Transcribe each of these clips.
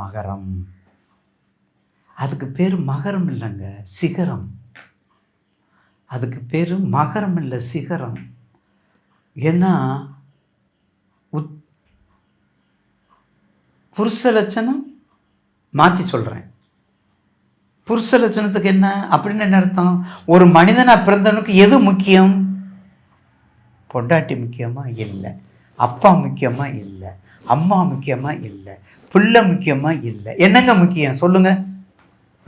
மகரம். அதுக்கு பேர் மகரம் இல்லைங்க சிகரம். அதுக்கு பேர் மகரம் இல்லை சிகரம். ஏன்னா உத் புருஷ லட்சணம் மாற்றி சொல்கிறேன் புருஷ லட்சணத்துக்கு என்ன அப்படின்னு என்ன அர்த்தம்? ஒரு மனிதனாக பிறந்தவனுக்கு எது முக்கியம்? பொண்டாட்டி முக்கியமா இல்லை அப்பா முக்கியமா இல்லை அம்மா முக்கியமா இல்லை பிள்ளை முக்கியமா இல்லை. என்னங்க முக்கியம்? சொல்லுங்க.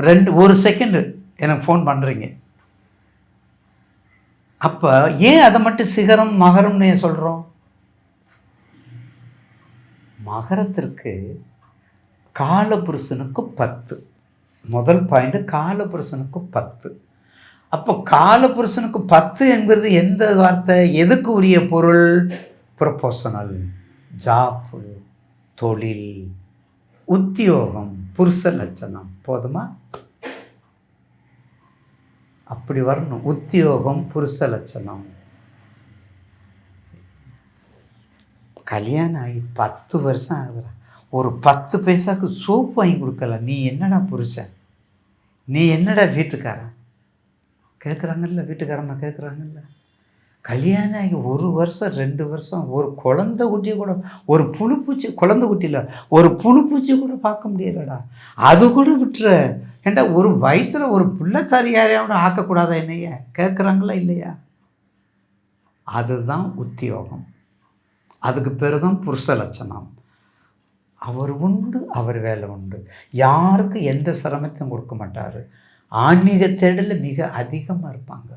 ரெண்டு ஒரு செகண்டு எனக்கு ஃபோன் பண்ணுறீங்க அப்போ ஏன் அதை மட்டும் சிகரம் மகரம்னு சொல்கிறோம் மகரத்திற்கு காலபுருஷனுக்கு பத்து. முதல் பாயிண்ட் காலபுருஷனுக்கு பத்து. அப்போ காலபுருஷனுக்கு பத்து என்கிறது எந்த வார்த்தை? எதுக்கு உரிய பொருள்? ப்ரொபோஷனல் ஜாப்பு தொழில் உத்தியோகம் புருஷ லட்சணம். போதுமா? அப்படி வரணும். உத்தியோகம் புருஷ லட்சணம். கல்யாணம் ஆகி பத்து வருஷம் ஆகுதுடா. ஒரு பத்து பைசாவுக்கு சோப்பு வாங்கி கொடுக்கல. நீ என்னடா புருஷன்? நீ என்னடா வீட்டுக்காரன்? கேட்குறாங்கல்ல வீட்டுக்காரம்மா கேட்குறாங்கல்ல. கல்யாணம் ஆகி ஒரு வருஷம் ரெண்டு வருஷம் ஒரு குழந்த குட்டியை கூட ஒரு புழுப்பூச்சி குழந்த குட்டியில் ஒரு புழுப்பூச்சி கூட பார்க்க முடியலடா. அது கூட விட்டுற. ஏண்டா ஒரு வயிற்றில் ஒரு பிள்ளைத்தாரி யாரையாவது ஆக்கக்கூடாதா என்னைய? கேட்குறாங்களா இல்லையா? அதுதான் உத்தியோகம். அதுக்கு பேர் தான் புருஷ லட்சணம். அவர் உண்டு அவர் வேலை உண்டு. யாருக்கும் எந்த சிரமத்தையும் கொடுக்க மாட்டார். ஆன்மீக தேடலில் மிக அதிகமாக இருப்பாங்க.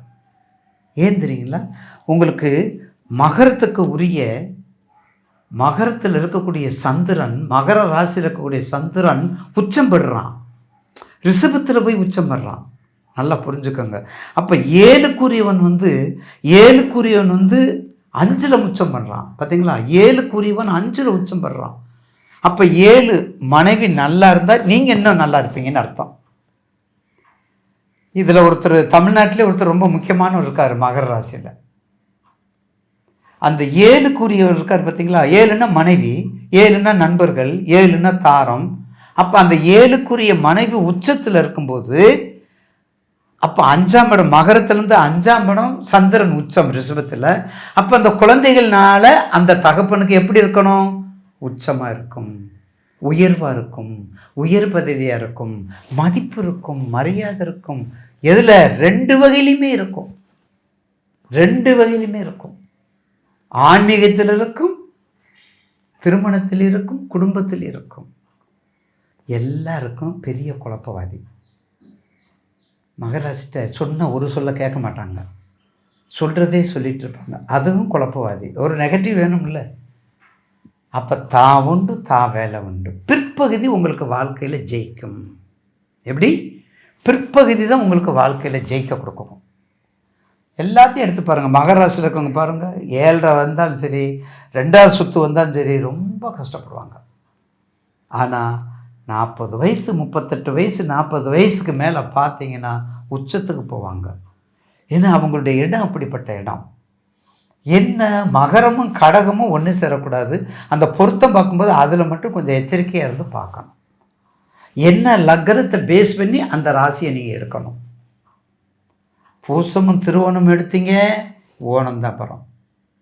ஏன் தெரியுங்களா? உங்களுக்கு மகரத்துக்கு உரிய மகரத்தில் இருக்கக்கூடிய சந்திரன் மகர ராசியில் இருக்கக்கூடிய சந்திரன் உச்சம் படுறான். ரிஷபத்தில் போய் உச்சம் பெறான் நல்லா புரிஞ்சுக்கோங்க. அப்போ ஏழுக்குரியவன் வந்து ஏழுக்குரியவன் வந்து அஞ்சில் உச்சம் பண்ணுறான் பார்த்தீங்களா ஏழுக்குரியவன் அஞ்சில் உச்சம் படுறான். அப்போ ஏழு மனைவி நல்லா இருந்தால் நீங்கள் இன்னும் நல்லா இருப்பீங்கன்னு அர்த்தம். இதில் ஒருத்தர் தமிழ்நாட்டிலே ஒருத்தர் ரொம்ப முக்கியமானவர் இருக்கார் மகர ராசியில். அந்த ஏழுக்குரியவர் இருக்கார் பார்த்தீங்களா ஏழுன்னா மனைவி ஏழுன்னா நண்பர்கள் ஏழுன்னா தாரம். அப்போ அந்த ஏழுக்குரிய மனைவி உச்சத்தில் இருக்கும்போது அப்போ அஞ்சாம் இடம் மகரத்துலேருந்து அஞ்சாம் இடம் சந்திரன் உச்சம் ரிஷபத்தில். அப்போ அந்த குழந்தைகள்னால அந்த தகப்பனுக்கு எப்படி இருக்கணும்? உச்சமாக இருக்கும் உயர்வாக இருக்கும் உயர் பதவியாக இருக்கும் மதிப்பு இருக்கும் மரியாதை இருக்கும் எதில்? ரெண்டு வகையிலுமே இருக்கும். ரெண்டு வகையிலுமே இருக்கும். ஆன்மீகத்தில் இருக்கும் திருமணத்தில் இருக்கும் குடும்பத்தில் இருக்கும். எல்லாருக்கும் பெரிய குழப்பவாதி. மகராசிட்ட சொன்ன ஒரு சொல்ல கேட்க மாட்டாங்க. சொல்கிறதே சொல்லிகிட்டு இருப்பாங்க. அதுவும் குழப்பவாதி. ஒரு நெகட்டிவ் வேணும்ல. அப்போ தா உண்டு தா வேலை உண்டு. பிற்பகுதி உங்களுக்கு வாழ்க்கையில் ஜெயிக்கும். எப்படி? பிற்பகுதி தான் உங்களுக்கு வாழ்க்கையில் ஜெயிக்க கொடுக்கும். எல்லாத்தையும் எடுத்து பாருங்கள் மகராசியில் இருக்கவங்க பாருங்கள் ஏழரை வந்தாலும் சரி ரெண்டாவது சுற்று வந்தாலும் சரி ரொம்ப கஷ்டப்படுவாங்க. ஆனால் நாற்பது வயசு முப்பத்தெட்டு வயசு நாற்பது வயசுக்கு மேலே பார்த்தீங்கன்னா உச்சத்துக்கு போவாங்க. ஏன்னா அவங்களுடைய இடம் அப்படிப்பட்ட இடம். என்ன மகரமும் கடகமும் ஒன்று சேரக்கூடாது. அந்த பொருத்தம் பார்க்கும்போது அதில் மட்டும் கொஞ்சம் எச்சரிக்கையாக இருந்து பார்க்கணும். என்ன லக்னத்தை பேஸ் பண்ணி அந்த ராசியை நீங்கள் எடுக்கணும். பூசமும் திருவோணம் எடுத்தீங்க ஓணம் தான் பரம்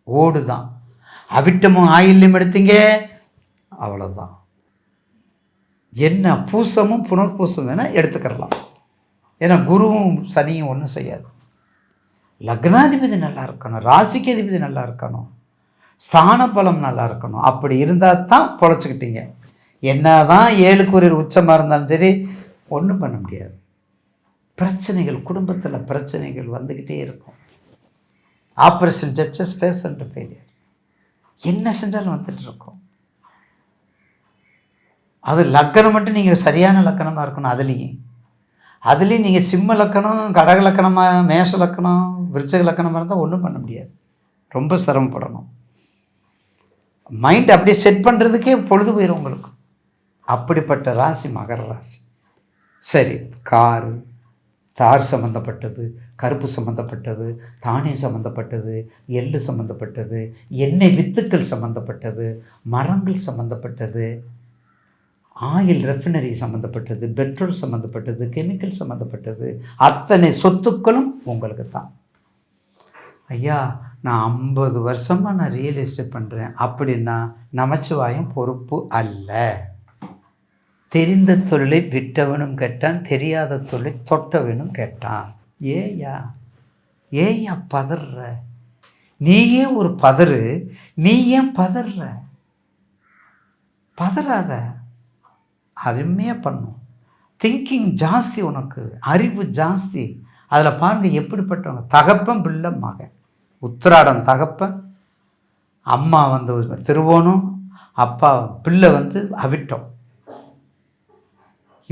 ஓடு தான் அவிட்டமும் ஆயில்யம் எடுத்தீங்க அவ்வளோதான் என்ன பூசமும் புனர்பூசம் வேணால் எடுத்துக்கிறலாம். ஏன்னா குருவும் சனியும் ஒன்றும் செய்யாது. லக்னாதிபதி நல்லா இருக்கணும் ராசிக்கு அதிபதி நல்லா இருக்கணும். ஸ்தான பலம் நல்லா இருக்கணும். அப்படி இருந்தால் தான் பொழைச்சிக்கிட்டீங்க. என்ன தான் ஏழுக்குரியர் உச்சமாக இருந்தாலும் சரி ஒன்றும் பண்ண முடியாது. பிரச்சனைகள் குடும்பத்தில் பிரச்சனைகள் வந்துக்கிட்டே இருக்கும். ஆப்ரேஷன் ஜட்ஜஸ் பேஷண்ட் ஃபெயிலியர் என்ன செஞ்சாலும் வந்துட்டு இருக்கும். அது லக்கணம் மட்டும் நீங்கள் சரியான லக்கணமாக இருக்கணும் அதுலேயும் அதுலேயும் நீங்கள் சிம்ம லக்கணம் கடக லக்கணமாக மேஷ லக்கணம் விருச்சக லக்கணமாக இருந்தால் ஒன்றும் பண்ண முடியாது. ரொம்ப சிரமப்படணும். மைண்ட் அப்படியே செட் பண்ணுறதுக்கே பொழுது போயிடும் உங்களுக்கு. அப்படிப்பட்ட ராசி மகர ராசி. சரி காரு தார் சம்மந்தப்பட்டது கருப்பு சம்மந்தப்பட்டது தானே சம்மந்தப்பட்டது எள்ளு சம்மந்தப்பட்டது எண்ணெய் வித்துக்கள் சம்மந்தப்பட்டது மரங்கள் சம்மந்தப்பட்டது ஆயில் ரெஃபினரி சம்மந்தப்பட்டது பெட்ரோல் சம்மந்தப்பட்டது கெமிக்கல் சம்மந்தப்பட்டது அத்தனை சொத்துக்களும் உங்களுக்கு தான் ஐயா நான் ஐம்பது வருஷமாக நான் ரியல் எஸ்டேட் பண்ணுறேன் அப்படின்னா நமச்சிவாயம் பொறுப்பு அல்ல. தெரிந்த தொழிலை விட்டவனும் கேட்டான் தெரியாத தொழிலை தொட்டவனும் கேட்டான். ஏயா ஏயா பதற ஏன் ஒரு பதறு நீ ஏன் பதற பதறாத. அருமையாக பண்ணும். திங்கிங் ஜாஸ்தி உனக்கு அறிவு ஜாஸ்தி. அதில் பாருங்கள் எப்படிப்பட்டவங்க. தகப்பன் பிள்ளை மகன். உத்திராடம் தகப்பன் அம்மா வந்து திருவோணம் அப்பா பிள்ளை வந்து அவிட்டம்.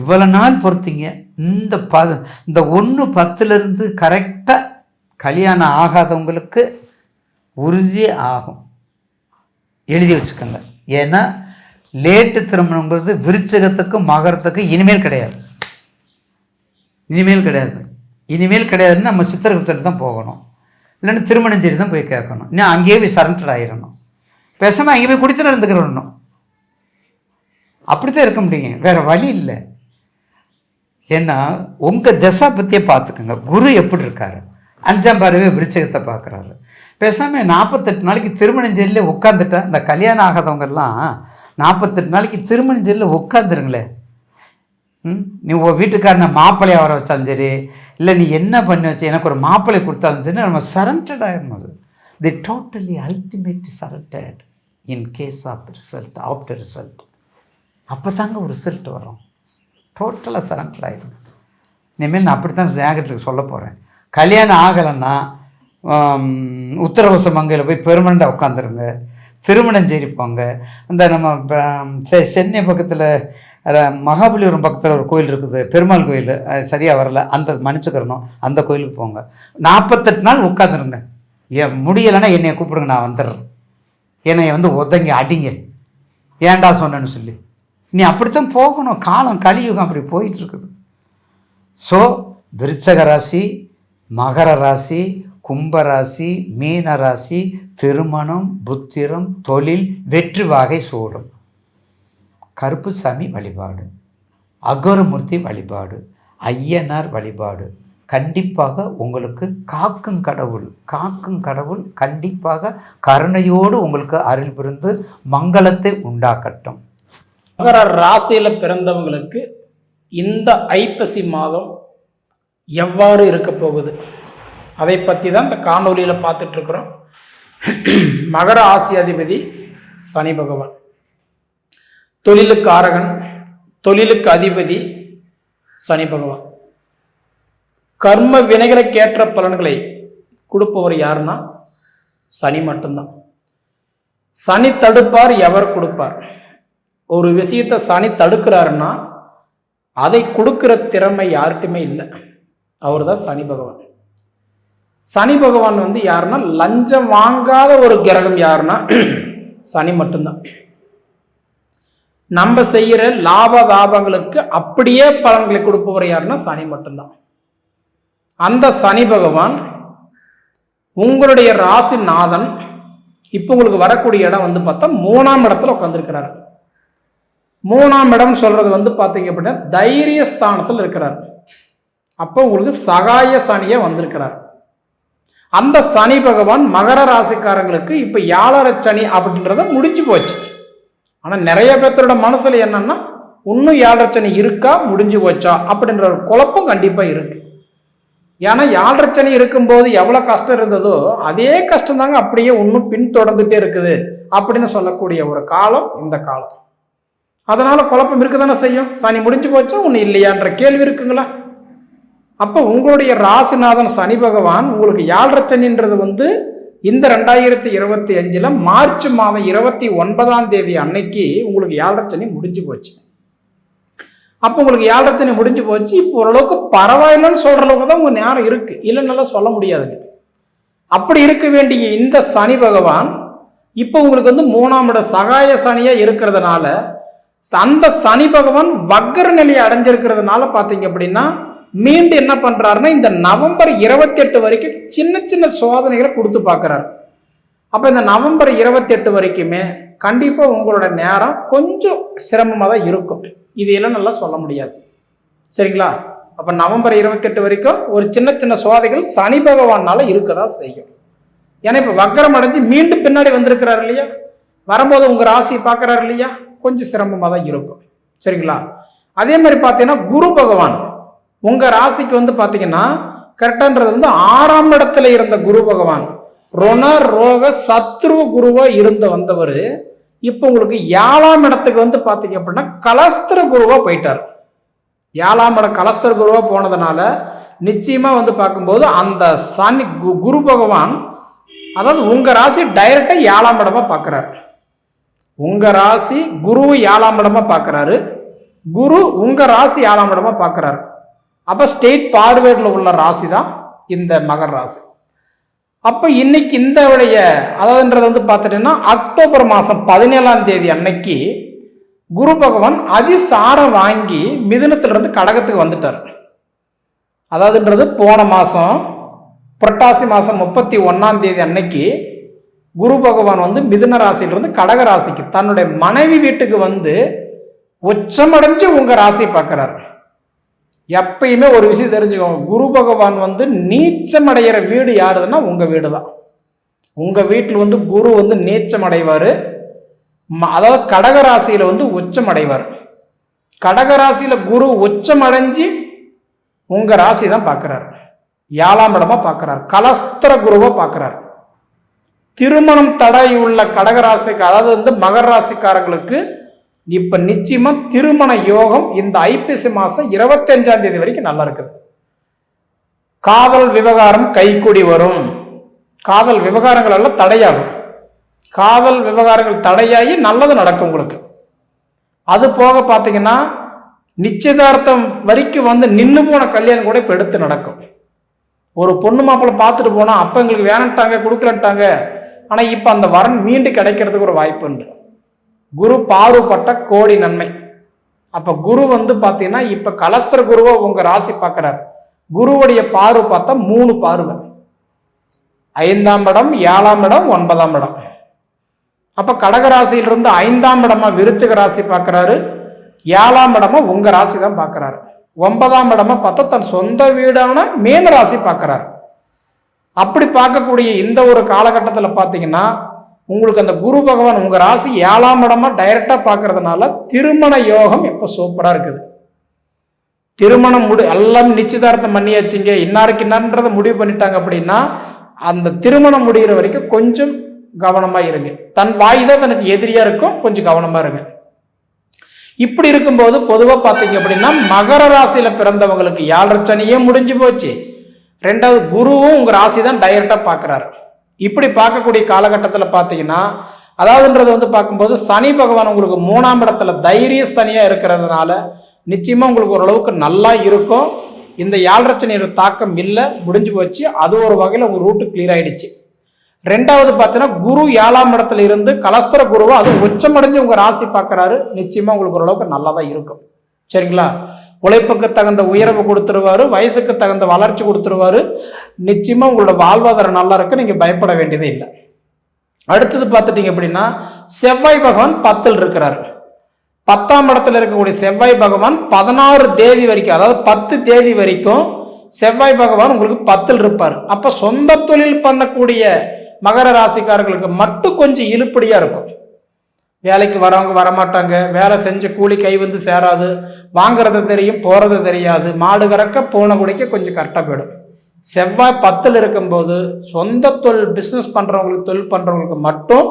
இவ்வளோ நாள் பொறுத்தீங்க. இந்த ப இந்த ஒன்று பத்துலேருந்து கரெக்டாக கல்யாணம் ஆகாதவங்களுக்கு உறுதி ஆகும். எழுதி வச்சுக்கோங்க. ஏன்னா லேட்டு திருமணங்கிறது விருச்சகத்துக்கும் மகரத்துக்கும் இனிமேல் கிடையாது. இனிமேல் கிடையாது. இனிமேல் கிடையாதுன்னு நம்ம சித்திரகுப்தர் தான் போகணும். இல்லைன்னா திருமணஞ்சேரி தான் போய் கேட்கணும். இன்னும் அங்கேயே போய் சரண்டர் ஆயிடணும் பேசாமல் அங்கே போய் குடித்து இருந்துக்கிறணும் அப்படித்தான் இருக்க முடியும். வேறு வழி இல்லை. ஏன்னா உங்கள் தசா பற்றியே பார்த்துக்கோங்க. குரு எப்படி இருக்காரு? அஞ்சாம் பார்வை விருச்சகத்தை பார்க்குறாரு. பேசாமல் நாற்பத்தெட்டு நாளைக்கு திருமணம் ஜெயிலில் உட்காந்துட்டா இந்த கல்யாணம் ஆகாதவங்கெல்லாம் நாற்பத்தெட்டு நாளைக்கு திருமணம் ஜெயிலில் உட்காந்துருங்களே ம்? நீ உன் வீட்டுக்காரனை மாப்பிள்ளையை வர வச்சாலும் சரி இல்லை நீ என்ன பண்ணி வச்ச எனக்கு ஒரு மாப்பிள்ளை கொடுத்தாலும் சரி நம்ம சரண்டட் ஆகிடும் அது. The totally ultimate surrendered in case of result after result அப்போ தாங்க ஒரு ரிசல்ட் வரும். டோட்டலாக சரண்டர் ஆகிடுங்க இனிமேல் நான் அப்படி தான் ஜாகெட்டுக்கு சொல்ல போகிறேன் கல்யாணம் ஆகலைன்னா உத்தரவச மங்கையில் போய் பெருமனண்டாக உட்காந்துருங்க திருமணம் போங்க இந்த நம்ம சென்னை பக்கத்தில் மகாபலிபுரம் பக்கத்தில் ஒரு கோயில் இருக்குது. பெருமாள் கோயில். அது சரியாக வரல. அந்த மன்னிச்சுக்கிறணும். அந்த கோயிலுக்கு போங்க. நாற்பத்தெட்டு நாள் உட்காந்துருங்க என் முடியலைன்னா என்னை கூப்பிடுங்க நான் வந்துடுறேன். என்னை வந்து ஒதங்கி அடிங்க. ஏன்டா சொன்னேன்னு சொல்லி. நீ அப்படித்தான் போகணும். காலம் கலியுகம் அப்படி போயிட்டு இருக்குது ஸோ விருச்சக ராசி மகர ராசி கும்பராசி மீன ராசி திருமணம் புத்திரம் தொழில் வெற்றி வாகை சூடும். கருப்புசாமி வழிபாடு அகோரமூர்த்தி வழிபாடு ஐயனார் வழிபாடு. கண்டிப்பாக உங்களுக்கு காக்கும் கடவுள் காக்கும் கடவுள் கண்டிப்பாக கருணையோடு உங்களுக்கு அருள் புரிந்து மங்களத்தை உண்டாக்கட்டும். மகர ராசியில் பிறந்தவங்களுக்கு இந்த ஐப்பசி மாதம் எவ்வாறு இருக்க போகுது? அதை பற்றி தான் இந்த காணொலியில் பார்த்துட்ருக்குறோம். மகர ஆசி அதிபதி சனி பகவான். தொழிலுக்கு ஆரகன் தொழிலுக்கு அதிபதி சனி பகவான். கர்ம வினைகளுக்கேற்ற பலன்களை கொடுப்பவர் யாருன்னா சனி மட்டும்தான். சனி தடுப்பார் எவர் கொடுப்பார்? ஒரு விஷயத்தை சனி தடுக்கிறாருன்னா அதை கொடுக்கிற திறமை யாருக்குமே இல்லை. அவர் தான் சனி பகவான். சனி பகவான் வந்து யாருன்னா லஞ்சம் வாங்காத ஒரு கிரகம் யாருன்னா சனி மட்டும்தான். நம்ம செய்கிற லாப லாபங்களுக்கு அப்படியே பலன்களை கொடுப்பவர் யாருன்னா சனி மட்டும்தான். அந்த சனி பகவான் உங்களுடைய ராசி நாதன் இப்போ உங்களுக்கு வரக்கூடிய இடம் வந்து பார்த்தா மூணாம் இடத்துல உட்காந்துருக்கிறாரு மூணாம் இடம் சொல்றது வந்து பார்த்தீங்க அப்படின்னா தைரிய ஸ்தானத்தில் இருக்கிறார். அப்போ உங்களுக்கு சகாய சனியை வந்திருக்கிறார். அந்த சனி பகவான் மகர ராசிக்காரங்களுக்கு இப்போ யாழரை சனி அப்படின்றத முடிஞ்சு போச்சு. ஆனால் நிறைய பேர்த்தோட மனசில் என்னன்னா இன்னும் யாழரை சனி இருக்கா? முடிஞ்சு போச்சா? அப்படின்ற ஒரு குழப்பம் கண்டிப்பாக இருக்கு. ஏன்னா யாழரை சனி இருக்கும்போது எவ்வளோ கஷ்டம் இருந்ததோ அதே கஷ்டம் தாங்க அப்படியே இன்னும் பின்தொடர்ந்துட்டே இருக்குது அப்படின்னு சொல்லக்கூடிய ஒரு காலம் இந்த காலம். அதனால் குழப்பம் இருக்க தானே செய்யும்? சனி முடிஞ்சு போச்சா ஒன்று இல்லையான்ற கேள்வி இருக்குங்களா? அப்போ உங்களுடைய ராசிநாதன் சனி பகவான் உங்களுக்கு யாழ்ரை சனின்றது வந்து இந்த ரெண்டாயிரத்தி இருபத்தி அஞ்சில் மார்ச் மாதம் இருபத்தி ஒன்பதாம் தேதி அன்னைக்கு உங்களுக்கு ஏழரை சனி முடிஞ்சு போச்சு. அப்போ உங்களுக்கு ஏழரை சனி முடிஞ்சு போச்சு இப்போ ஓரளவுக்கு பரவாயில்லைன்னு சொல்கிற அளவுக்கு தான் உங்கள் நேரம் இருக்குது இல்லைன்னால சொல்ல முடியாதுங்க. அப்படி இருக்க வேண்டிய இந்த சனி பகவான் இப்போ உங்களுக்கு வந்து மூணாம் இட சகாய சனியாக இருக்கிறதுனால அந்த சனி பகவான் வக்கர நிலையை அடைஞ்சிருக்கிறதுனால பார்த்தீங்க அப்படின்னா மீண்டும் என்ன பண்ணுறாருன்னா இந்த நவம்பர் இருபத்தி எட்டு வரைக்கும் சின்ன சின்ன சோதனைகளை கொடுத்து பார்க்குறாரு. அப்போ இந்த நவம்பர் இருபத்தி எட்டு வரைக்குமே கண்டிப்பாக உங்களோட நேரம் கொஞ்சம் சிரமமாக தான் இருக்கும். இது எல்லாம் நல்லா சொல்ல முடியாது. சரிங்களா? அப்போ நவம்பர் இருபத்தெட்டு வரைக்கும் ஒரு சின்ன சின்ன சோதைகள் சனி பகவானால இருக்கதா செய்யும். ஏன்னா இப்போ வக்கரம் அடைஞ்சு மீண்டும் பின்னாடி வந்திருக்கிறாரு இல்லையா? வரும்போது உங்கள் ராசியை பார்க்குறாரு இல்லையா? கொஞ்சம் சிரமமாக தான் இருக்கும். சரிங்களா? அதே மாதிரி பார்த்தீங்கன்னா குரு பகவான் உங்கள் ராசிக்கு வந்து பார்த்தீங்கன்னா கரெக்டான்றது வந்து ஆறாம் இடத்துல இருந்த குரு பகவான் ரொண ரோக சத்ரு குருவாக இருந்து வந்தவர். இப்போ உங்களுக்கு ஏழாம் இடத்துக்கு வந்து பார்த்தீங்க அப்படின்னா கலஸ்திர குருவாக போயிட்டார். ஏழாம் இடம் கலஸ்திர குருவாக போனதுனால நிச்சயமாக வந்து பார்க்கும்போது அந்த சனி கு- குரு பகவான் அதாவது உங்கள் ராசி டைரெக்டாக ஏழாம் இடமா பார்க்குறாரு. உங்க ராசி குரு ஏழாம் இடமா பார்க்கறாரு. குரு உங்க ராசி ஏழாம் இடமா பார்க்கறாரு. அப்போ ஸ்டேட் பார்வேர்டில் உள்ள ராசி தான் இந்த மகர் ராசி. அப்போ இன்னைக்கு இந்த உடைய அதாவதுன்றது வந்து பார்த்துட்டீங்கன்னா அக்டோபர் மாதம் பதினேழாம் தேதி அன்னைக்கு குரு பகவான் அதிசாரம் வாங்கி மிதினத்திலிருந்து கடகத்துக்கு வந்துட்டார். அதாவதுன்றது போன மாதம் புரட்டாசி மாதம் முப்பத்தி ஒன்றாம் தேதி அன்னைக்கு குரு பகவான் வந்து மிதுன ராசியிலிருந்து கடக ராசிக்கு தன்னுடைய மனைவி வீட்டுக்கு வந்து உச்சமடைஞ்சு உங்க ராசி பார்க்கிறார். எப்பயுமே ஒரு விஷயம் தெரிஞ்சுக்கோங்க குரு பகவான் வந்து நீச்சம் அடைகிற வீடு யாருதுன்னா உங்க வீடு தான் உங்க வீட்டில் வந்து குரு வந்து நீச்சம் அடைவார் அதாவது கடகராசியில வந்து உச்சம் அடைவார் கடக ராசியில் குரு உச்சம் அடைஞ்சு உங்க ராசி தான் பார்க்கிறார். ஏழாம் இடமா பார்க்கிறார். கலஸ்திர குருவை பார்க்கிறார். திருமணம் தடை உள்ள கடகராசிக்கு அதாவது வந்து மகர ராசிக்காரங்களுக்கு இப்போ நிச்சயமாக திருமண யோகம் இந்த ஐப்பசி மாதம் இருபத்தஞ்சாம் தேதி வரைக்கும் நல்லா இருக்குது. காதல் விவகாரம் கைக்கூடி வரும். காதல் விவகாரங்கள் எல்லாம் தடையாகும். காதல் விவகாரங்கள் தடையாகி நல்லது நடக்கும் உங்களுக்கு. அது போக பார்த்தீங்கன்னா நிச்சயதார்த்தம் வரைக்கும் வந்து நின்று போன கல்யாணம் கூட இப்போ எடுத்து நடக்கும். ஒரு பொண்ணு மாப்பிள்ளை பார்த்துட்டு போனால் அப்போ எங்களுக்கு வேணட்டாங்க கொடுக்கலன்ட்டாங்க ஆனால் இப்போ அந்த வரன் மீண்டு கிடைக்கிறதுக்கு ஒரு வாய்ப்புண்டு குரு பார்வைப்பட்ட கோடி நன்மை. அப்போ குரு வந்து பார்த்தீங்கன்னா இப்போ கலஸ்தர் குருவை உங்கள் ராசி பார்க்குறாரு குருவுடைய பார்வை பார்த்தா மூணு பார்வை. ஐந்தாம் இடம் ஏழாம் இடம் ஒன்பதாம் இடம். அப்போ கடக ராசியிலிருந்து ஐந்தாம் இடமா விருச்சிக ராசி பார்க்குறாரு ஏழாம் இடமா உங்கள் ராசி தான் பார்க்குறாரு ஒன்பதாம் இடமா பார்த்தா தன் சொந்த வீடான மீன ராசி பார்க்கறாரு அப்படி பார்க்கக்கூடிய இந்த ஒரு காலகட்டத்தில் பார்த்தீங்கன்னா உங்களுக்கு அந்த குரு பகவான் உங்கள் ராசி ஏழாம் இடமா டைரெக்டாக பார்க்கறதுனால திருமண யோகம் இப்போ சூப்பராக இருக்குது? திருமணம் முடி எல்லாம் நிச்சயதார்த்தம் பண்ணியாச்சுங்க. இன்னாருக்கு இன்னார்ன்றதை முடிவு பண்ணிட்டாங்க அப்படின்னா அந்த திருமணம் முடிகிற வரைக்கும் கொஞ்சம் கவனமாக இருங்க. தன் வாய் தான் தனக்கு எதிரியாக இருக்கும் கொஞ்சம் கவனமாக இருங்க. இப்படி இருக்கும்போது பொதுவாக பார்த்தீங்க அப்படின்னா மகர ராசியில் பிறந்தவங்களுக்கு ஏழரை சனியே முடிஞ்சு போச்சு. ரெண்டாவது குருவும் உங்க ராசி தான் டைரக்டா பார்க்கறாரு. இப்படி பார்க்கக்கூடிய காலகட்டத்தில் பார்த்தீங்கன்னா அதாவதுன்றது வந்து பார்க்கும்போது சனி பகவான் உங்களுக்கு மூணாம் இடத்துல தைரிய சனியாக இருக்கிறதுனால நிச்சயமா உங்களுக்கு ஓரளவுக்கு நல்லா இருக்கும். இந்த ஏழரை சனியோட தாக்கம் இல்லை முடிஞ்சு போச்சு. அது ஒரு வகையில் உங்கள் ரூட்டு கிளியர் ஆயிடுச்சு. ரெண்டாவது பார்த்தீங்கன்னா குரு ஏழாம் இடத்துல இருந்து கலஸ்தர குருவை அது உச்சமடைஞ்சு உங்கள் ராசி பார்க்கறாரு. நிச்சயமா உங்களுக்கு ஓரளவுக்கு நல்லா தான் இருக்கும். சரிங்களா? உழைப்புக்கு தகுந்த உயர்வு கொடுத்துருவாரு வயசுக்கு தகுந்த வளர்ச்சி கொடுத்துருவாரு. நிச்சயமாக உங்களோட வாழ்வாதாரம் நல்லா இருக்கு நீங்கள் பயப்பட வேண்டியதே இல்லை. அடுத்தது பார்த்துட்டீங்க அப்படின்னா செவ்வாய் பகவான் பத்தில் இருக்கிறார். பத்தாம் இடத்துல இருக்கக்கூடிய செவ்வாய் பகவான் பதினாறு தேதி வரைக்கும் அதாவது பத்து தேதி வரைக்கும் செவ்வாய் பகவான் உங்களுக்கு பத்தில் இருப்பார். அப்போ சொந்த தொழில் பண்ணக்கூடிய மகர ராசிக்காரர்களுக்கு மட்டும் கொஞ்சம் இழுப்படியாக இருக்கும். வேலைக்கு வரவங்க வரமாட்டாங்க. வேலை செஞ்ச கூலி கை வந்து சேராது. வாங்குறது தெரியும் போகிறது தெரியாது. மாடு கறக்க போன குடிக்க கொஞ்சம் கரெக்டாக போயிடும். செவ்வாய் பத்தில் இருக்கும்போது சொந்த தொழில் பிஸ்னஸ் பண்ணுறவங்களுக்கு தொழில் பண்ணுறவங்களுக்கு மட்டும்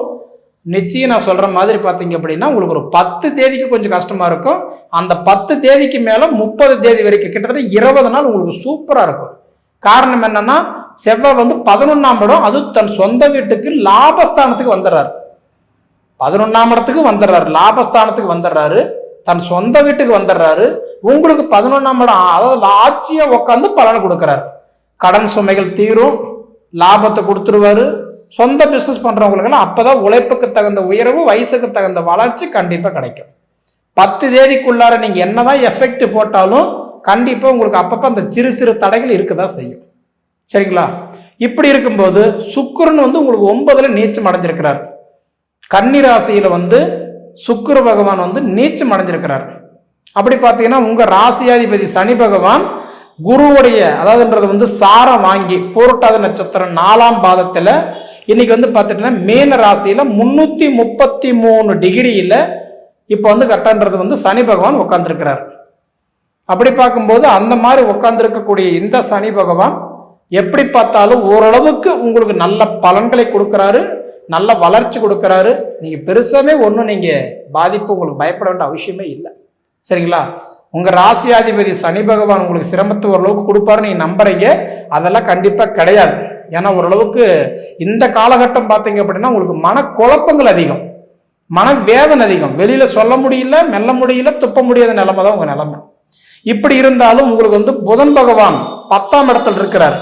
நிச்சயம் நான் சொல்கிற மாதிரி பார்த்தீங்க அப்படின்னா உங்களுக்கு ஒரு பத்து தேதிக்கு கொஞ்சம் கஷ்டமாக இருக்கும். அந்த பத்து தேதிக்கு மேலே முப்பது தேதி வரைக்கும் கிட்டத்தட்ட இருபது நாள் உங்களுக்கு சூப்பராக இருக்கும். காரணம் என்னென்னா செவ்வாய் வந்து பதினொன்றாம் இடம் அது தன் சொந்த வீட்டுக்கு லாபஸ்தானத்துக்கு வந்துடுறாரு. பதினொன்றாம் இடத்துக்கு வந்துடுறாரு. லாபஸ்தானத்துக்கு வந்துடுறாரு. தன் சொந்த வீட்டுக்கு வந்துடுறாரு. உங்களுக்கு பதினொன்றாம் இடம் அதாவது ஆட்சியை உட்காந்து பலனை கொடுக்குறாரு. கடன் சுமைகள் தீரும் லாபத்தை கொடுத்துருவாரு. சொந்த பிஸ்னஸ் பண்றவங்களுக்கெல்லாம் அப்பதான் உழைப்புக்கு தகுந்த உயர்வு வயசுக்கு தகுந்த வளர்ச்சி கண்டிப்பா கிடைக்கும். பத்து தேதிக்குள்ளார நீங்க என்னதான் எஃபெக்ட் போட்டாலும் கண்டிப்பா உங்களுக்கு அப்பப்ப அந்த சிறு சிறு தடைகள் இருக்கதான் செய்யும். சரிங்களா? இப்படி இருக்கும்போது சுக்கிரன் வந்து உங்களுக்கு ஒன்பதுல நீச்சம் அடைஞ்சிருக்கிறார். கன்னி ராசியில் வந்து சுக்கர பகவான் வந்து நீச்சம் அடைஞ்சிருக்கிறார். அப்படி பார்த்தீங்கன்னா உங்கள் ராசியாதிபதி சனி பகவான் குருவுடைய அதாவதுன்றது வந்து சாரம் வாங்கி பூரட்டாத நட்சத்திரம் நாலாம் பாதத்தில் இன்னைக்கு வந்து பார்த்துட்டீங்கன்னா மீன ராசியில் முந்நூற்றி முப்பத்தி மூணு டிகிரியில் இப்போ வந்து கட்டன்றது வந்து சனி பகவான் உட்காந்துருக்கிறார் அப்படி பார்க்கும்போது அந்த மாதிரி உட்காந்துருக்கக்கூடிய இந்த சனி பகவான் எப்படி பார்த்தாலும் ஓரளவுக்கு உங்களுக்கு நல்ல பலன்களை கொடுக்குறாரு. நல்ல வளர்ச்சி கொடுக்குறாரு. நீங்கள் பெருசாகவே ஒன்றும் நீங்கள் பாதிப்பு உங்களுக்கு பயப்பட வேண்டிய அவசியமே இல்லை. சரிங்களா? உங்கள் ராசியாதிபதி சனி பகவான் உங்களுக்கு சிரமத்து ஓரளவுக்கு கொடுப்பாரு நீங்கள் நம்புறீங்க. அதெல்லாம் கண்டிப்பாக கிடையாது. ஏன்னா ஓரளவுக்கு இந்த காலகட்டம் பார்த்தீங்க அப்படின்னா உங்களுக்கு மனக்குழப்பங்கள் அதிகம். மன வேதனை அதிகம். வெளியில் சொல்ல முடியல மெல்ல முடியல துப்ப முடியாத நிலைமை தான் உங்கள் நிலமை. இப்படி இருந்தாலும் உங்களுக்கு வந்து புதன் பகவான் பத்தாம் இடத்துல இருக்கிறார்.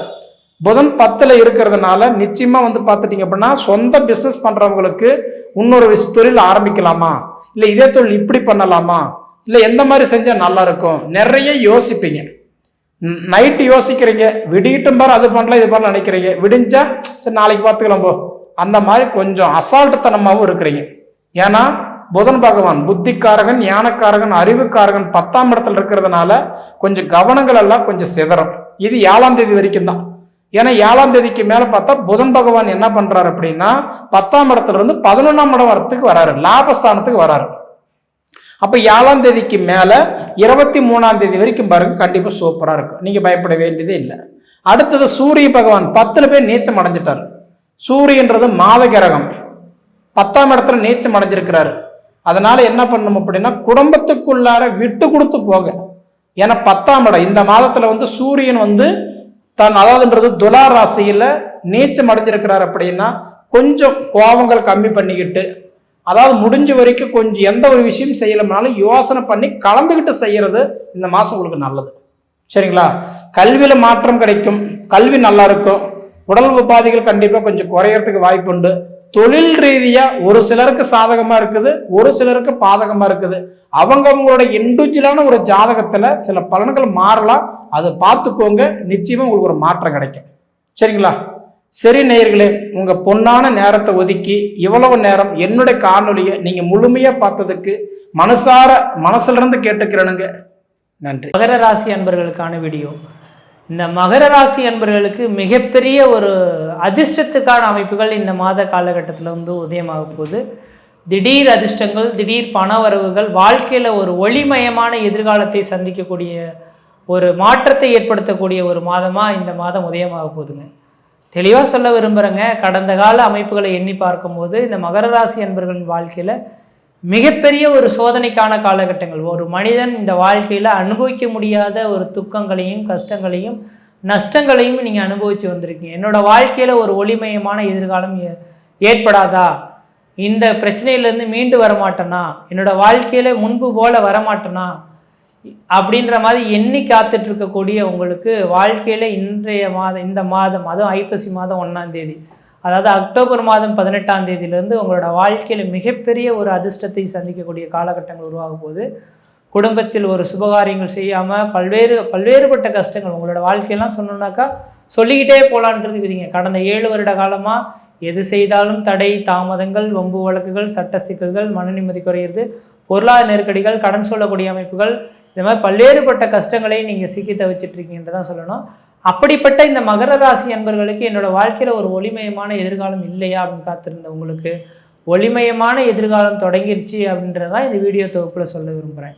புதன் பத்தில் இருக்கிறதுனால நிச்சயமாக வந்து பார்த்துட்டிங்க அப்படின்னா சொந்த பிஸ்னஸ் பண்ணுறவங்களுக்கு இன்னொரு விஷ- தொழில் ஆரம்பிக்கலாமா? இல்லை இதே தொழில் இப்படி பண்ணலாமா? இல்லை எந்த மாதிரி செஞ்சால் நல்லா இருக்கும்? நிறைய யோசிப்பீங்க. நைட்டு யோசிக்கிறீங்க. விடியிட்டும் பாரு அது பண்ணலாம் இது பண்ணலாம் நினைக்கிறீங்க. விடிஞ்சா சரி நாளைக்கு பார்த்துக்கலாம் போ. அந்த மாதிரி கொஞ்சம் அசால்ட்டுத்தனமாகவும் இருக்கிறீங்க. ஏன்னா புதன் பகவான் புத்திக்காரகன் ஞானக்காரகன் அறிவுக்காரகன் பத்தாம் இடத்துல இருக்கிறதுனால கொஞ்சம் கவனங்கள் எல்லாம் கொஞ்சம் சிதறும். இது ஏழாம் தேதி வரைக்கும் தான். ஏன்னா ஏழாம் தேதிக்கு மேல பார்த்தா புதன் பகவான் என்ன பண்றாரு அப்படின்னா பத்தாம் இடத்துல இருந்து பதினொன்னாம் இடம் வரத்துக்கு வராரு லாபஸ்தானத்துக்கு வராரு. அப்போ ஏழாம் தேதிக்கு மேலே இருபத்தி மூணாம் தேதி வரைக்கும் பாருங்க கண்டிப்பாக சூப்பராக இருக்கும். நீங்கள் பயப்பட வேண்டியதே இல்லை. அடுத்தது சூரிய பகவான் பத்தில் பேர் நீச்சம் அடைஞ்சிட்டார். சூரியன்றது மாத கிரகம். பத்தாம் இடத்துல நீச்சம் அடைஞ்சிருக்கிறாரு. அதனால என்ன பண்ணணும் அப்படின்னா குடும்பத்துக்குள்ளார விட்டு கொடுத்து போக. ஏன்னா பத்தாம் இடம் இந்த மாதத்தில் வந்து சூரியன் வந்து தன் அதாவதுன்றது துலா ராசியில் நீச்சம் அடைஞ்சிருக்கிறார் அப்படின்னா கொஞ்சம் கோபங்கள் கம்மி பண்ணிக்கிட்டு அதாவது முடிஞ்ச வரைக்கும் கொஞ்சம் எந்த ஒரு விஷயம் செய்யலனாலும் யோசனை பண்ணி கலந்துக்கிட்டு செய்கிறது இந்த மாதம் உங்களுக்கு நல்லது. சரிங்களா? கல்வியில் மாற்றம் கிடைக்கும் கல்வி நல்லா இருக்கும் உடல் உபாதைகள் கண்டிப்பாக கொஞ்சம் குறையறதுக்கு வாய்ப்பு உண்டு. தொழில் ரீதியாக ஒரு சிலருக்கு சாதகமாக இருக்குது ஒரு சிலருக்கு பாதகமாக இருக்குது. அவங்கவுங்களோட இண்டிவிஜுவலான ஒரு ஜாதகத்தில் சில பலன்கள் மாறலாம் அதை பார்த்துக்கோங்க நிச்சயமாக உங்களுக்கு ஒரு மாற்றம் கிடைக்கும். சரிங்களா? சரி நேயர்களே உங்கள் பொன்னான நேரத்தை ஒதுக்கி இவ்வளவு நேரம் என்னுடைய காணொலியை நீங்கள் முழுமையாக பார்த்ததுக்கு மனசார மனசுல கேட்டுக்கிறனுங்க. கேட்டுக்கிறேனுங்க நன்றி. மகர ராசி அன்பர்களுக்கான வீடியோ. இந்த மகர ராசி அன்பர்களுக்கு மிகப்பெரிய ஒரு அதிர்ஷ்டத்துக்கான அமைப்புகள் இந்த மாத காலகட்டத்தில் வந்து உதயமாக போகுது. திடீர் அதிர்ஷ்டங்கள் திடீர் பண வரவுகள் வாழ்க்கையில் ஒரு ஒளிமயமான எதிர்காலத்தை சந்திக்கக்கூடிய ஒரு மாற்றத்தை ஏற்படுத்தக்கூடிய ஒரு மாதமாக இந்த மாதம் உதயமாக போகுதுங்க. தெளிவாக சொல்ல விரும்புகிறேங்க கடந்த கால அமைப்புகளை எண்ணி பார்க்கும்போது இந்த மகர ராசி அன்பர்களின் வாழ்க்கையில் மிகப்பெரிய ஒரு சோதனைக்கான காலகட்டங்கள். ஒரு மனிதன் இந்த வாழ்க்கையில் அனுபவிக்க முடியாத ஒரு துக்கங்களையும் கஷ்டங்களையும் நஷ்டங்களையும் நீங்கள் அனுபவித்து வந்திருக்கீங்க. என்னோட வாழ்க்கையில் ஒரு ஒளிமயமான எதிர்காலம் ஏ- ஏற்படாதா? இந்த பிரச்சனையிலேருந்து மீண்டு வர மாட்டேனா என்னோட வாழ்க்கையில் முன்பு போல வரமாட்டேனா? அப்படின்ற மாதிரி எண்ணி காத்துட்டு இருக்கக்கூடிய உங்களுக்கு வாழ்க்கையில் இன்றைய மாதம் இந்த மாதம் அதுவும் ஐப்பசி மாதம் ஒன்றாம் தேதி. அதாவது அக்டோபர் மாதம் பதினெட்டாம் தேதியிலேருந்து உங்களோட வாழ்க்கையில் மிகப்பெரிய ஒரு அதிர்ஷ்டத்தை சந்திக்கக்கூடிய காலகட்டங்கள் உருவாகும் போது குடும்பத்தில் ஒரு சுபகாரியங்கள் செய்யாமல் பல்வேறு பல்வேறுபட்ட கஷ்டங்கள் உங்களோட வாழ்க்கையெல்லாம் சொன்னோம்னாக்கா சொல்லிக்கிட்டே போகலான்றது விதிங்க. கடந்த ஏழு வருட காலமாக எது செய்தாலும் தடை தாமதங்கள் வம்பு வழக்குகள் சட்ட சிக்கல்கள் மன நிம்மதி குறையிறது பொருளாதார நெருக்கடிகள் கடன் சொல்லக்கூடிய அமைப்புகள் இந்த மாதிரி பல்வேறுபட்ட கஷ்டங்களை நீங்கள் சிக்கி தவச்சிட்டிருக்கீங்கன்னு தான் சொல்லணும். அப்படிப்பட்ட இந்த மகர ராசி அன்பர்களுக்கு என்னோட வாழ்க்கையில் ஒரு ஒளிமயமான எதிர்காலம் இல்லையா அப்படின்னு காத்திருந்த உங்களுக்கு? ஒளிமயமான எதிர்காலம் தொடங்கிருச்சு அப்படின்றதான் இந்த வீடியோ தொகுப்பில் சொல்ல விரும்புகிறேன்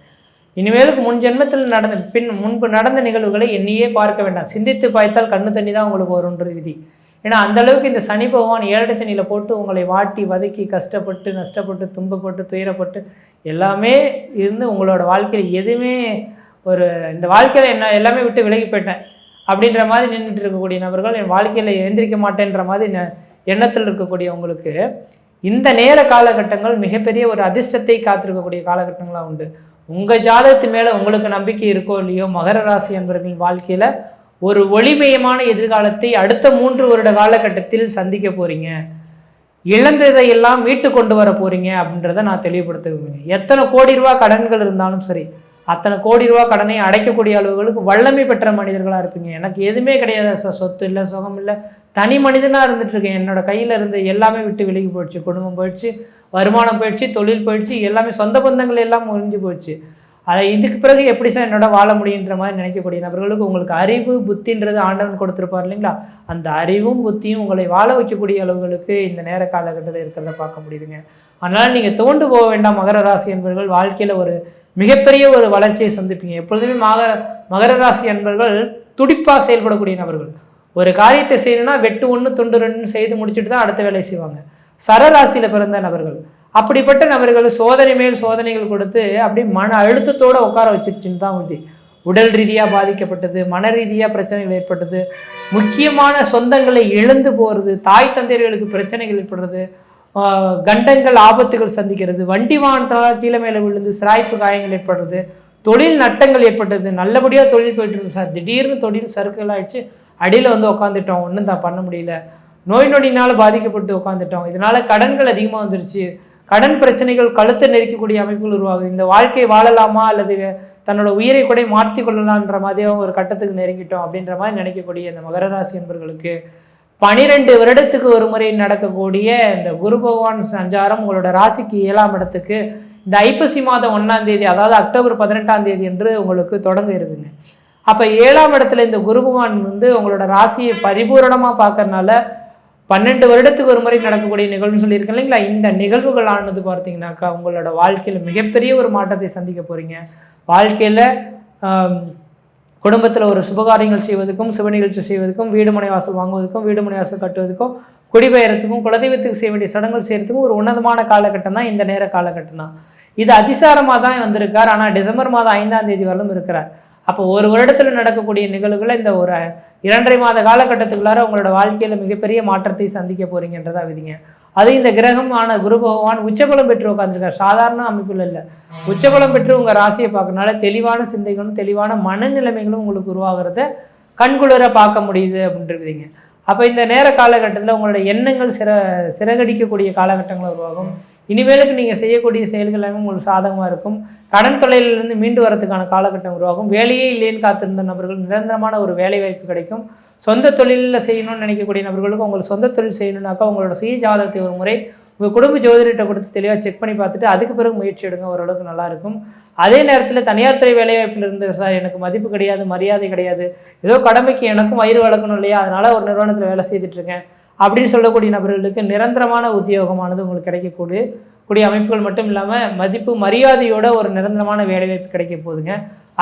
இனிமேலுக்கு முன் ஜென்மத்தில் நடந்த பின் முன்பு நடந்த நிகழ்வுகளை என்னையே பார்க்க வேண்டாம். சிந்தித்து பாய்த்தால் கண்ணு தண்ணி தான் உங்களுக்கு வரும்ன்ற விதி. ஏன்னா அந்த அளவுக்கு இந்த சனி பகவான் ஏழரை சனியில் போட்டு உங்களை வாட்டி வதக்கி கஷ்டப்பட்டு நஷ்டப்பட்டு துன்பப்பட்டு துயரப்பட்டு எல்லாமே இருந்து உங்களோட வாழ்க்கையில் எதுவுமே ஒரு இந்த வாழ்க்கையில் என்ன எல்லாமே விட்டு விலகி போயிட்டேன் அப்படின்ற மாதிரி நின்றுட்டு இருக்கக்கூடிய நபர்கள் என் வாழ்க்கையில் எழுந்திரிக்க மாட்டேன்ற மாதிரி எண்ணத்தில் இருக்கக்கூடிய உங்களுக்கு இந்த நேர காலகட்டங்கள் மிகப்பெரிய ஒரு அதிர்ஷ்டத்தை காத்திருக்கக்கூடிய காலகட்டங்களாக உண்டு. உங்கள் ஜாதகத்து மேலே உங்களுக்கு நம்பிக்கை இருக்கோ இல்லையோ மகர ராசி என்பவர்களின் வாழ்க்கையில் ஒரு ஒளிமயமான எதிர்காலத்தை அடுத்த மூன்று வருட காலகட்டத்தில் சந்திக்க போகிறீங்க இழந்ததையெல்லாம் மீட்டு கொண்டு வர போகிறீங்க அப்படின்றத நான் தெளிவுபடுத்த விரும்புகிறேன். எத்தனை கோடி ரூபா கடன்கள் இருந்தாலும் சரி அத்தனை கோடி ரூபா கடனை அடைக்கக்கூடிய அளவுகளுக்கு வல்லமை பெற்ற மனிதர்களாக இருப்பீங்க. எனக்கு எதுவுமே கிடையாது சார். சொத்து இல்லை சுகம் இல்லை. தனி மனிதனாக இருந்துட்டுருக்கேன் என்னோட கையில் இருந்து எல்லாமே விட்டு விலகி போயிடுச்சு. குடும்பம் போயிடுச்சு வருமானம் போயிடுச்சு தொழில் போயிடுச்சு எல்லாமே சொந்த பந்தங்கள் எல்லாம் முறிஞ்சு போயிடுச்சு. அதை இதுக்கு பிறகு எப்படி சார் என்னோட வாழ முடியுன்ற மாதிரி நினைக்கக்கூடிய நபர்களுக்கு உங்களுக்கு அறிவு புத்தின்றது ஆண்டவன் கொடுத்துருப்பார் இல்லைங்களா? அந்த அறிவும் புத்தியும் உங்களை வாழ வைக்கக்கூடிய அளவுகளுக்கு இந்த நேர காலகட்டத்தில் இருக்கிறத பார்க்க முடியுதுங்க. அதனால் நீங்கள் தோண்டு போக வேண்டாம் மகர ராசி என்பவர்கள் வாழ்க்கையில் ஒரு மிகப்பெரிய ஒரு வளர்ச்சியை சந்திப்பீங்க. எப்பொழுதுமே மகர மகர ராசி என்பவர்கள் துடிப்பாக செயல்படக்கூடிய நபர்கள். ஒரு காரியத்தை செய்யணும்னா வெட்டு ஒன்று துண்டு ரெண்டுன்னு செய்து முடிச்சுட்டு தான் அடுத்த வேலையை செய்வாங்க. சரராசியில் பிறந்த நபர்கள். அப்படிப்பட்ட நபர்கள் சோதனை மேல் சோதனைகள் கொடுத்து அப்படி மன அழுத்தத்தோடு உட்கார வச்சிருச்சுன்னு தான் உறுதி. உடல் ரீதியாக பாதிக்கப்பட்டது மன ரீதியாக பிரச்சனைகள் ஏற்பட்டது முக்கியமான சொந்தங்களை இழந்து போகிறது தாய் தந்தையர்களுக்கு பிரச்சனைகள் ஏற்படுறது கண்டங்கள் ஆபத்துகள் சந்திக்கிறது வண்டி வாகனத்தினால கீழே மேலே விழுந்து சிராய்ப்பு காயங்கள் ஏற்படுறது தொழில் நட்டங்கள் ஏற்பட்டது நல்லபடியாக தொழில் போயிட்டு சார். திடீர்னு தொழில் சறுக்குகள் ஆயிடுச்சு அடியில் வந்து உட்காந்துட்டோம் ஒன்றும் தான் பண்ண முடியல. நோய் நொடினால் பாதிக்கப்பட்டு உட்காந்துட்டோம் இதனால் கடன்கள் அதிகமாக வந்துருச்சு. கடன் பிரச்சனைகள் கழுத்தை நெரிக்கக்கூடிய அமைப்புகள் உருவாகுது இந்த வாழ்க்கை வாழலாமா அல்லது தன்னோட உயிரை கூட மாற்றி கொள்ளலான்ற மாதிரியும் ஒரு கட்டத்துக்கு நெருங்கிட்டோம் அப்படின்ற மாதிரி நினைக்கக்கூடிய இந்த மகர ராசி என்பர்களுக்கு பனிரெண்டு வருடத்துக்கு ஒரு முறை நடக்கக்கூடிய இந்த குரு பகவான் சஞ்சாரம் உங்களோட ராசிக்கு ஏழாம் இடத்துக்கு இந்த ஐப்பசி மாதம் ஒன்றாம் தேதி அதாவது அக்டோபர் பதினெட்டாம் தேதி என்று உங்களுக்கு தொடங்க இருக்குங்க. அப்போ ஏழாம் இடத்துல இந்த குரு பகவான் வந்து உங்களோட ராசியை பரிபூரணமாக பார்க்கறனால பன்னெண்டு வருடத்துக்கு ஒரு முறை நடக்கக்கூடிய நிகழ்வுன்னு சொல்லியிருக்கேன் இல்லைங்களா? இந்த நிகழ்வுகளானது பார்த்தீங்கன்னாக்கா உங்களோட வாழ்க்கையில் மிகப்பெரிய ஒரு மாற்றத்தை சந்திக்க போகிறீங்க வாழ்க்கையில் குடும்பத்தில் ஒரு சுபகாரியங்கள் செய்வதற்கும் சுப நிகழ்ச்சி செய்வதற்கும் வீடு மனை வாசல் வாங்குவதற்கும் வீடு மனை வாசல் கட்டுவதற்கும் குடிபெயரத்துக்கும் குலதெய்வத்துக்கு செய்ய வேண்டிய சடங்குகள் செய்கிறதுக்கும் ஒரு உன்னதமான காலகட்டம் தான் இந்த நேர காலகட்டம் தான். இது அதிசாரமாக தான் வந்திருக்கார். ஆனால் டிசம்பர் மாதம் ஐந்தாம் தேதி வரலும் இருக்கிறார். அப்போ ஒரு வருடத்தில் நடக்கக்கூடிய நிகழ்வுகளை இந்த ஒரு இரண்டரை மாத காலகட்டத்துக்குள்ளார உங்களோட வாழ்க்கையில் மிகப்பெரிய மாற்றத்தை சந்திக்க போறீங்கன்றதா விதிங்க அது இந்த கிரகமான குரு பகவான் உச்சபலம் பெற்று உட்காந்துருக்கார் சாதாரண அமைப்புல இல்லை. உச்சபலம் பெற்று உங்கள் ராசியை பார்க்கறனால தெளிவான சிந்தைகளும் தெளிவான மனநிலைமைகளும் உங்களுக்கு உருவாகிறத கண்குளிர பார்க்க முடியுது அப்படின்றீங்க. அப்போ இந்த நேர காலகட்டத்தில் உங்களோட எண்ணங்கள் சிற சிறகடிக்கக்கூடிய காலகட்டங்கள் உருவாகும். இனிமேலுக்கு நீங்கள் செய்யக்கூடிய செயல்கள் எல்லாமே உங்களுக்கு சாதகமாக இருக்கும். கடன் தொழிலிருந்து மீண்டு வரதுக்கான காலகட்டம் உருவாகும். வேலையே இல்லைன்னு காத்திருந்த நபர்கள் நிரந்தரமான ஒரு வேலை வாய்ப்பு கிடைக்கும். சொந்த தொழிலில் செய்யணும்னு நினைக்கக்கூடிய நபர்களுக்கு உங்களுக்கு சொந்த தொழில் செய்யணும்னாக்கா உங்களோட சுய ஜாதகத்தை ஒரு முறை உங்கள் குடும்ப ஜோதிடர்கிட்ட கொடுத்து தெளிவாக செக் பண்ணி பார்த்துட்டு அதுக்கு பிறகு முயற்சி எடுங்க. ஓரளவுக்கு நல்லாயிருக்கும் அதே நேரத்தில் தனியார் துறை வேலைவாய்ப்பில் இருந்து சார் எனக்கு மதிப்பு கிடையாது மரியாதை கிடையாது. ஏதோ கடமைக்கு எனக்கும் வயிறு வளர்க்கணும் இல்லையா? அதனால் ஒரு நிறுவனத்தில் வேலை செய்துட்ருக்கேன் அப்படின்னு சொல்லக்கூடிய நபர்களுக்கு நிரந்தரமான உத்தியோகமானது உங்களுக்கு கிடைக்கக்கூடிய கூடிய அமைப்புகள் மட்டும் இல்லாமல் மதிப்பு மரியாதையோட ஒரு நிரந்தரமான வேலைவாய்ப்பு கிடைக்க போகுதுங்க.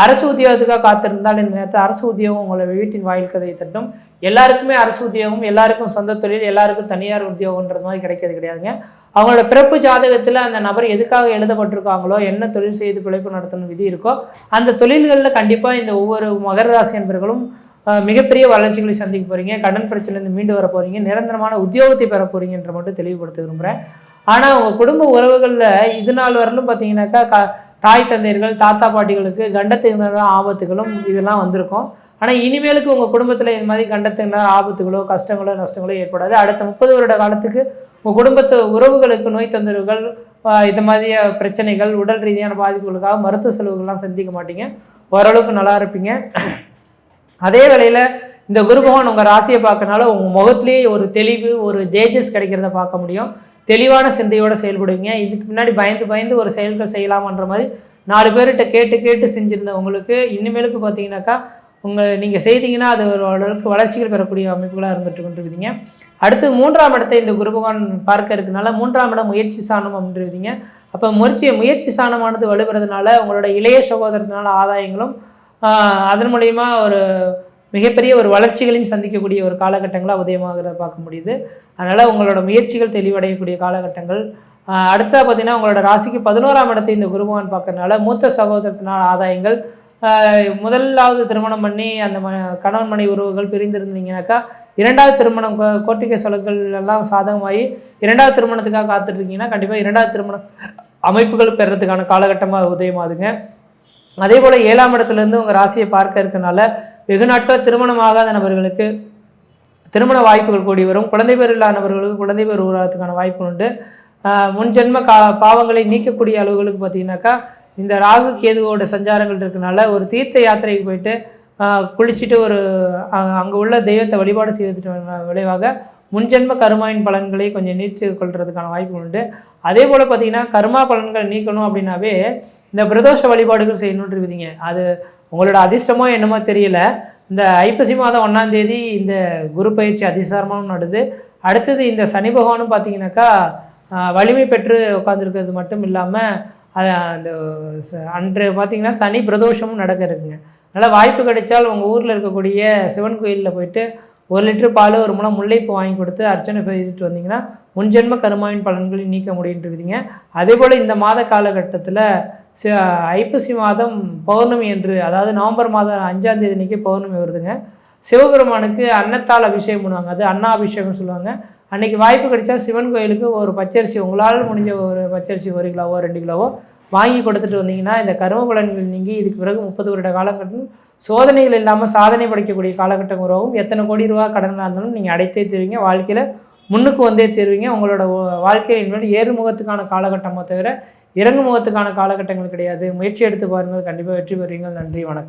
அரசு உத்தியோகத்துக்காக காத்திருந்தால் இந்த நேரத்தில் அரசு உத்தியோகம் உங்களை வீட்டின் வாயில் கதையை தட்டும். எல்லாருக்குமே அரசு உத்தியோகம் எல்லாருக்கும் சொந்த தொழில் எல்லாருக்கும் தனியார் உத்தியோகன்றது மாதிரி கிடைக்கிறது கிடையாதுங்க. அவங்களோட பிறப்பு ஜாதகத்தில் அந்த நபர் எதுக்காக எழுதப்பட்டிருக்காங்களோ என்ன தொழில் செய்து பிழைப்பு நடத்தணும் விதி இருக்கோ அந்த தொழில்களில் கண்டிப்பாக இந்த ஒவ்வொரு மகர ராசி என்பர்களும் மிகப்பெரிய வளர்ச்சிகளை சந்திக்க போறீங்க. கடன் பிரச்சனைலேருந்து மீண்டு வர போறீங்க. நிரந்தரமான உத்தியோகத்தை பெற போறீங்கன்ற மட்டும் தெளிவுபடுத்த விரும்புகிறேன் ஆனால் உங்கள் குடும்ப உறவுகளில் இது நாள் வரலும் பார்த்தீங்கன்னாக்கா க தாய் தந்தையர்கள் தாத்தா பாட்டிகளுக்கு கண்டத்தினர் ஆபத்துகளும் இதெல்லாம் வந்திருக்கும். ஆனால் இனிமேலுக்கு உங்கள் குடும்பத்தில் இது மாதிரி கண்டத்தினர் ஆபத்துகளோ கஷ்டங்களோ நஷ்டங்களோ ஏற்படாது. அடுத்த முப்பது வருட காலத்துக்கு உங்கள் குடும்பத்து உறவுகளுக்கு நோய் தொந்தரவுகள் இது மாதிரி பிரச்சனைகள் உடல் ரீதியான பாதிப்புகளுக்காக மருத்துவ செலவுகள்லாம் சந்திக்க மாட்டீங்க. ஓரளவுக்கு நல்லா இருப்பீங்க. அதே வேளையில் இந்த குரு பகவான் உங்கள் ராசியை பார்க்கறனால உங்கள் முகத்திலேயே ஒரு தெளிவு ஒரு தேஜஸ் கிடைக்கிறத பார்க்க முடியும். தெளிவான சிந்தையோடு செயல்படுவீங்க. இதுக்கு முன்னாடி பயந்து பயந்து ஒரு செயல்கள் செய்யலாமன்ற மாதிரி நாலு பேர்கிட்ட கேட்டு கேட்டு செஞ்சுருந்த உங்களுக்கு இனிமேலுக்கு பார்த்தீங்கன்னாக்கா உங்கள் நீங்கள் செய்தீங்கன்னா அது ஒரு அளவுக்கு வளர்ச்சிகள் பெறக்கூடிய அமைப்புகளாக இருந்துட்டு கொண்டிருக்கீங்க அடுத்து மூன்றாம் இடத்தை இந்த குரு பகவான் பார்க்க இருக்கனால மூன்றாம் இடம் முயற்சி சாணம் அப்படின்றீங்க. அப்போ முயற்சி முயற்சி சாணமானது வலுப்பெறதுனால உங்களோட இளைய சகோதரத்தினால ஆதாயங்களும் அதன் மூலயமா ஒரு மிகப்பெரிய ஒரு வளர்ச்சிகளையும் சந்திக்கக்கூடிய ஒரு காலகட்டங்களாக உதயமாகிறத பார்க்க முடியுது. அதனால் உங்களோட முயற்சிகள் தெளிவடையக்கூடிய காலகட்டங்கள். அடுத்ததாக பார்த்தீங்கன்னா உங்களோட ராசிக்கு பதினோராம் இடத்தை இந்த குருபவான் பார்க்கறதுனால மூத்த சகோதரத்தினால் ஆதாயங்கள். முதலாவது திருமணம் பண்ணி அந்த ம கணவன் மனை உறவுகள் பிரிந்திருந்தீங்கனாக்கா இரண்டாவது திருமணம் கோ- கோர்ட்டுகேஸ் எல்லாம் சாதகமாகி இரண்டாவது திருமணத்துக்காக காத்துட்ருக்கீங்கன்னா கண்டிப்பாக இரண்டாவது திருமணம் அமைப்புகள் பெறுறதுக்கான காலகட்டமாக உதயமாகுதுங்க. அதே போல் ஏழாம் இடத்துலேருந்து உங்கள் ராசியை பார்க்க இருக்கனால வெகு நாட்கள் திருமணம் ஆகாத நபர்களுக்கு திருமண வாய்ப்புகள் கூடி வரும். குழந்தை பேர் இல்லாத நபர்களுக்கு குழந்தை பேர் உருவாகிறதுக்கான வாய்ப்பு உண்டு. முன்ஜென்ம முன் ஜென்ம கா பாவங்களை நீக்கக்கூடிய அளவுகளுக்கு பார்த்தீங்கன்னாக்கா இந்த ராகு கேதுவோட சஞ்சாரங்கள் இருக்கனால ஒரு தீர்த்த யாத்திரைக்கு போயிட்டு குளிச்சுட்டு ஒரு அங்கே உள்ள தெய்வத்தை வழிபாடு செய்வதற்கு விளைவாக முன்ஜென்ம கருமாயின் பலன்களை கொஞ்சம் நீட்டு கொள்றதுக்கான வாய்ப்பு உண்டு. அதே போல் பார்த்தீங்கன்னா கருமா பலன்கள் நீக்கணும் அப்படின்னாவே இந்த பிரதோஷ வழிபாடுகள் செய்யணும்னு இருக்குதுங்க அது உங்களோட அதிர்ஷ்டமோ என்னமோ தெரியல. இந்த ஐப்பசி மாதம் ஒன்றாம் தேதி இந்த குரு பயிற்சி அதிசாரமாகவும் நடுது அடுத்தது இந்த சனி பகவானும் பார்த்தீங்கன்னாக்கா வலிமை பெற்று உட்காந்துருக்கிறது மட்டும் இல்லாமல் அந்த ச- அன்று பார்த்தீங்கன்னா சனி பிரதோஷமும் நடக்க இருக்குங்க. அதனால் வாய்ப்பு கிடைச்சால் உங்கள் ஊரில் இருக்கக்கூடிய சிவன் கோயிலில் போயிட்டு ஒரு லிட்டர் பால் ஒரு முளம் முல்லைப்பூ வாங்கி கொடுத்து அர்ச்சனை செய்துட்டு வந்தீங்கன்னா முன்ஜென்ம கருமாவின் பலன்களை நீக்க முடியும்னு இருக்குதுங்க அதே போல் இந்த மாத காலகட்டத்தில் ஐப்பசி மாதம் பௌர்ணமி என்று அதாவது நவம்பர் மாதம் அஞ்சாம் தேதி அன்றைக்கி பௌர்ணமி வருதுங்க. சிவபெருமானுக்கு அன்னத்தால் அபிஷேகம் பண்ணுவாங்க. அது அன்னா அபிஷேகம்னு சொல்லுவாங்க. அன்றைக்கி வாய்ப்பு கிடைச்சா சிவன் கோயிலுக்கு ஒரு பச்சரிசி உங்களால் முடிஞ்ச ஒரு பச்சரிசி ஒரு கிலோவோ ரெண்டு கிலோவோ வாங்கி கொடுத்துட்டு வந்தீங்கன்னா இந்த கரும பலன்கள் நீங்கி இதுக்கு பிறகு முப்பது வருட காலகட்டம் சோதனைகள் இல்லாமல் சாதனை படைக்கக்கூடிய காலகட்டம் உறவும் எத்தனை கோடி ரூபா கடனாக இருந்தாலும் நீங்கள் அடைத்தே தருவீங்க. வாழ்க்கையில் முன்னுக்கு வந்தே தருவீங்க. உங்களோட வ- வாழ்க்கையில் ஏறுமுகத்துக்கான காலகட்டமாக தவிர இறங்குமுகத்துக்கான காலகட்டங்கள் கிடையாது. முயற்சி எடுத்து பாருங்கள். கண்டிப்பாக வெற்றி பெறுவீங்கள் நன்றி. வணக்கம்.